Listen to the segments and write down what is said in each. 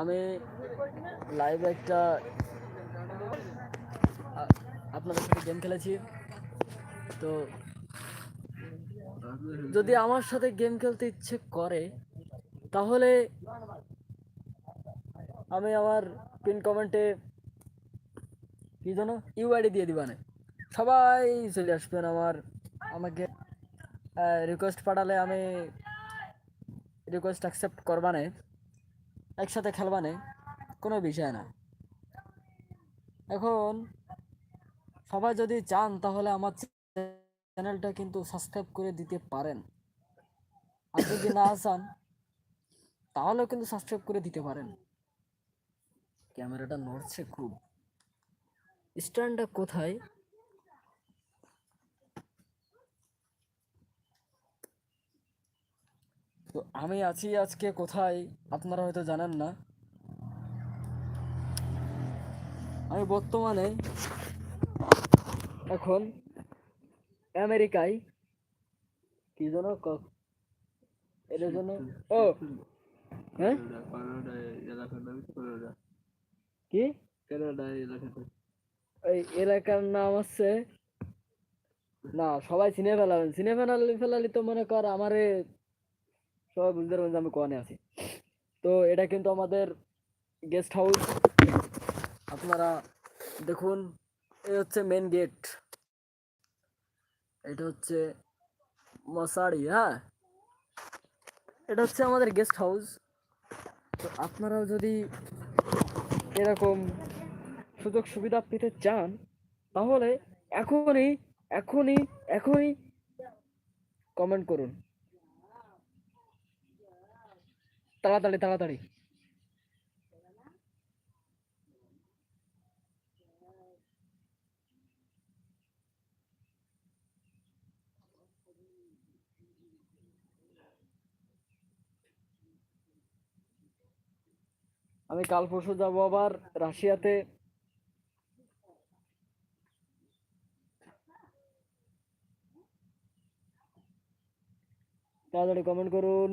আমি লাইভ একটা আপনাদের সাথে গেম খেলেছি। তো যদি আমার সাথে গেম খেলতে ইচ্ছে করে, তাহলে আমি আমার পিন কমেন্টে কি যেন ইউআইডি দিয়ে দিবানে। সবাই চলে আসবেন আমার, আমাকে রিকোয়েস্ট পাঠালে আমি রিকোয়েস্ট অ্যাকসেপ্ট করবানে, একসাথে খেলবানে, কোনো বিষয় না। এখন, সবাই যদি চান, তাহলে আমার চ্যানেলটা কিন্তু সাবস্ক্রাইব করে দিতে পারেন। আর যদি না চান, তাহলেও কিন্তু সাবস্ক্রাইব করে দিতে পারেন। ক্যামেরাটা নড়ছে খুব। স্ট্যান্ডটা কোথায়? তো আমি আছি আজকে কোথায়? আপনারা হয়তো জানেন না। আমি বর্তমানে এখন আমেরিকায়। কি যেন এটার জন্য ও! হ্যাঁ? কি? এই এলাকার নাম হচ্ছে না, সবাই চিনে ফেলাবেন চিনে ফেলালি ফেলালি তো মনে কর আমারে সবাই বুঝতে পারবেন যে আমি কোয়ানে আছি। তো এটা কিন্তু আমাদের গেস্ট হাউস আপনারা দেখুন এই হচ্ছে মেন গেট এটা হচ্ছে মশারি হ্যাঁ? এটা হচ্ছে আমাদের গেস্ট হাউস তো আপনারাও যদি এরকম সুযোগ সুবিধা পেতে চান, তাহলে এখনই এখনই এখনই কমেন্ট করুন। তাড়াতাড়ি তাড়াতাড়ি। আমি কাল পরশু যাব আবার রাশিয়াতে। তাড়াতাড়ি কমেন্ট করুন।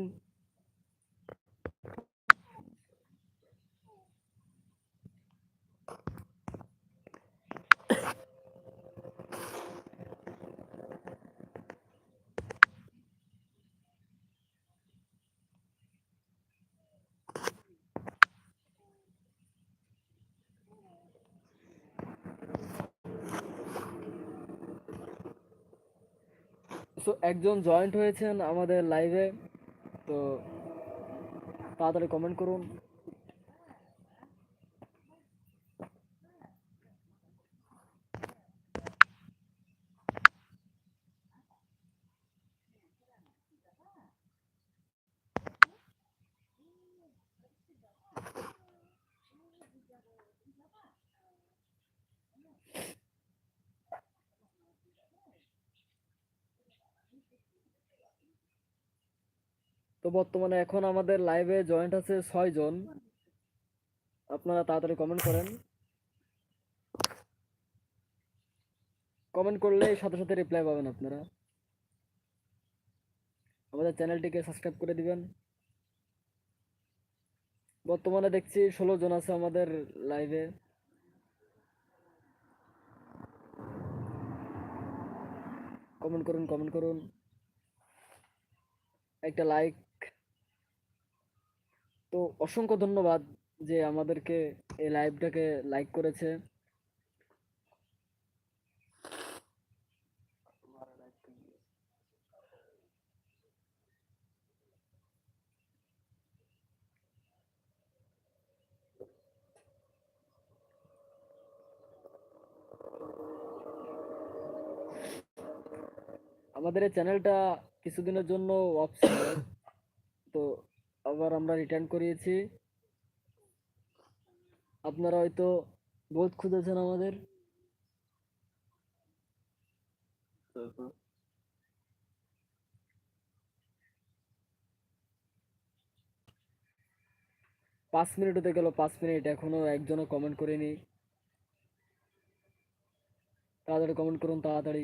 সো একজন জয়েন্ট হয়েছেন আমাদের লাইভে তো তাড়াতাড়ি কমেন্ট করুন। তো বর্তমানে এখন আমাদের লাইভে জয়েন্ট আছে ছয় জন। আপনারা তাড়াতাড়ি কমেন্ট করেন। কমেন্ট করলে সাথে সাথে রিপ্লাই পাবেন আপনারা। আমাদের চ্যানেলটিকে সাবস্ক্রাইব করে দিবেন। বর্তমানে দেখছি ষোলো জন আছে আমাদের লাইভে কমেন্ট করুন কমেন্ট করুন। একটা লাইক তো অসংখ্য ধন্যবাদ যে আমাদেরকে এই লাইভটাকে লাইক করেছে। আমাদের এই চ্যানেলটা কিছুদিনের জন্য অফ ছিল। তো আবার আমরা রিটার্ন করিয়েছি। আপনারা হয়তো বহুত খুঁজেছেন আমাদের। পাঁচ মিনিট হতে গেল, পাঁচ মিনিট। এখনও একজনও কমেন্ট করেনি। তাড়াতাড়ি কমেন্ট করুন, তাড়াতাড়ি।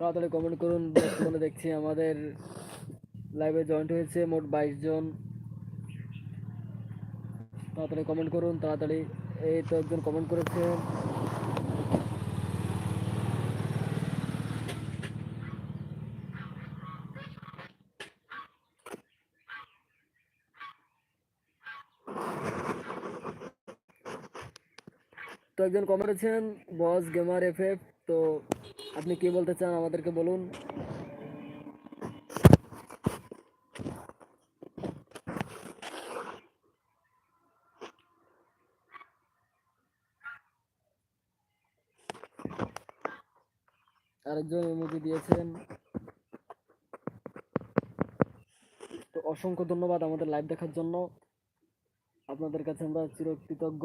তাড়াতাড়ি কমেন্ট করুন। বর্তমানে দেখছি আমাদের লাইভে জয়েন্ট হয়েছে মোট বাইশ জন। তাড়াতাড়ি কমেন্ট করুন, তাড়াতাড়ি এই তো একজন কমেন্ট করেছে। তো একজন কমেন্ট করেছেন, বস গেমার এফএফ তো আপনি কি বলতে চান? আমাদেরকে বলুন। আরেকজন ইমোজি দিয়েছেন। তো অসংখ্য ধন্যবাদ আমাদের লাইভ দেখার জন্য। আপনাদের কাছে আমরা চিরকৃতজ্ঞ।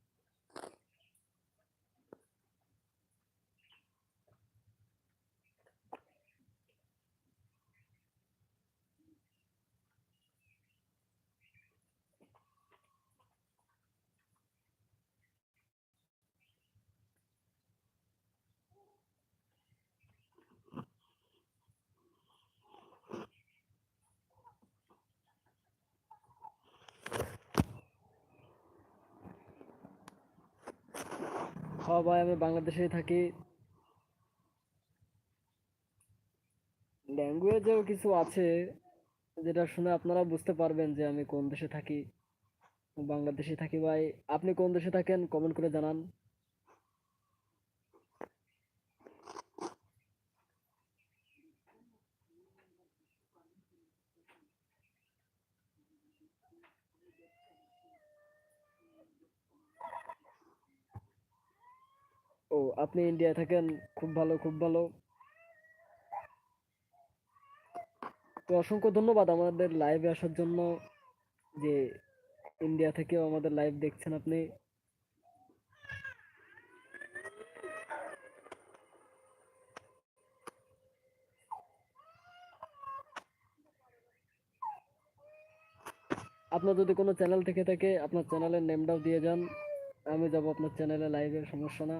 ভাই আমি বাংলাদেশে থাকি। ল্যাঙ্গুয়েজেও কিছু আছে, যেটা শুনে আপনারা বুঝতে পারবেন যে আমি কোন দেশে থাকি বাংলাদেশে থাকি ভাই। আপনি কোন দেশে থাকেন কমেন্ট করে জানান ও আপনি ইন্ডিয়ায় থাকেন, খুব ভালো খুব ভালো। তো অসংখ্য ধন্যবাদ আমাদের লাইভে আসার জন্য, যে ইন্ডিয়া থেকেও আমাদের লাইভ দেখছেন আপনি। আপনার যদি কোনো চ্যানেল থেকে থাকে, আপনার চ্যানেলের নেমটাও দিয়ে যান। আমি যাব আপনার চ্যানেলে লাইভের সমস্যা না।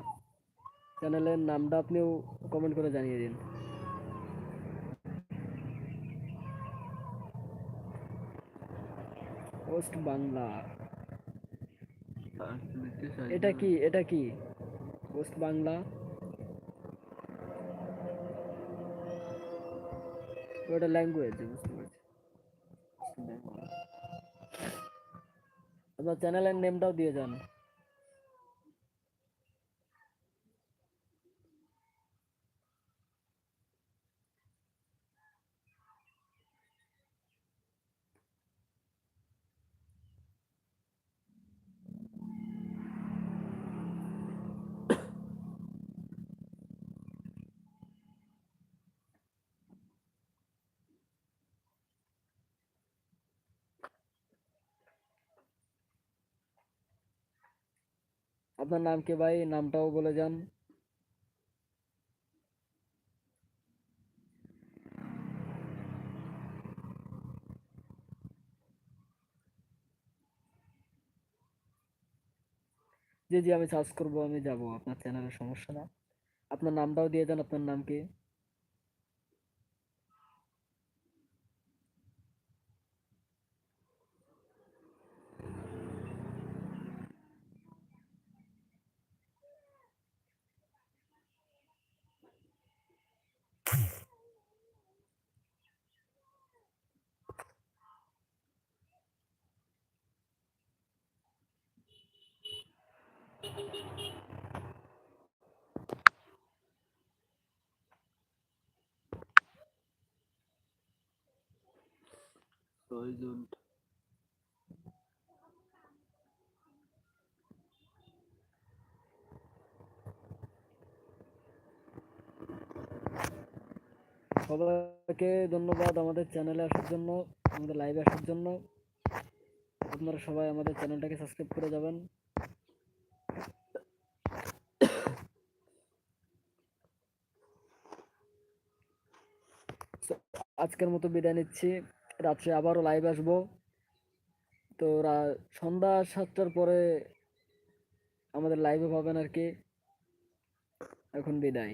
চ্যানেলের নামটা আপনিও কমেন্ট করে জানিয়ে দিন। ওয়েস্ট বাংলা এটা কি? এটা কি? ওয়েস্ট বাংলা ওটা ল্যাঙ্গুয়েজ বুঝতে আপনার চ্যানেলের নেমটাও দিয়ে যান। আপনার নাম কি ভাই, নামটাও বলে যান। জি জি আমি সার্চ করব, আমি যাব, আপনার চ্যানেলের সমস্যা না। আপনার নামটাও দিয়ে যান, আপনার নাম কি প্রয়োজন। সবাইকে ধন্যবাদ আমাদের চ্যানেলে আসার জন্য, আমাদের লাইভে আসার জন্য। আপনারা সবাই আমাদের চ্যানেলটাকে সাবস্ক্রাইব করে যাবেন। আজকের মতো বিদায় নিচ্ছি। রাত্রে আবারও লাইভ আসব। তো সন্ধ্যা সাতটার পরে আমাদের লাইভে পাবেন আর কি। এখন বিদায়।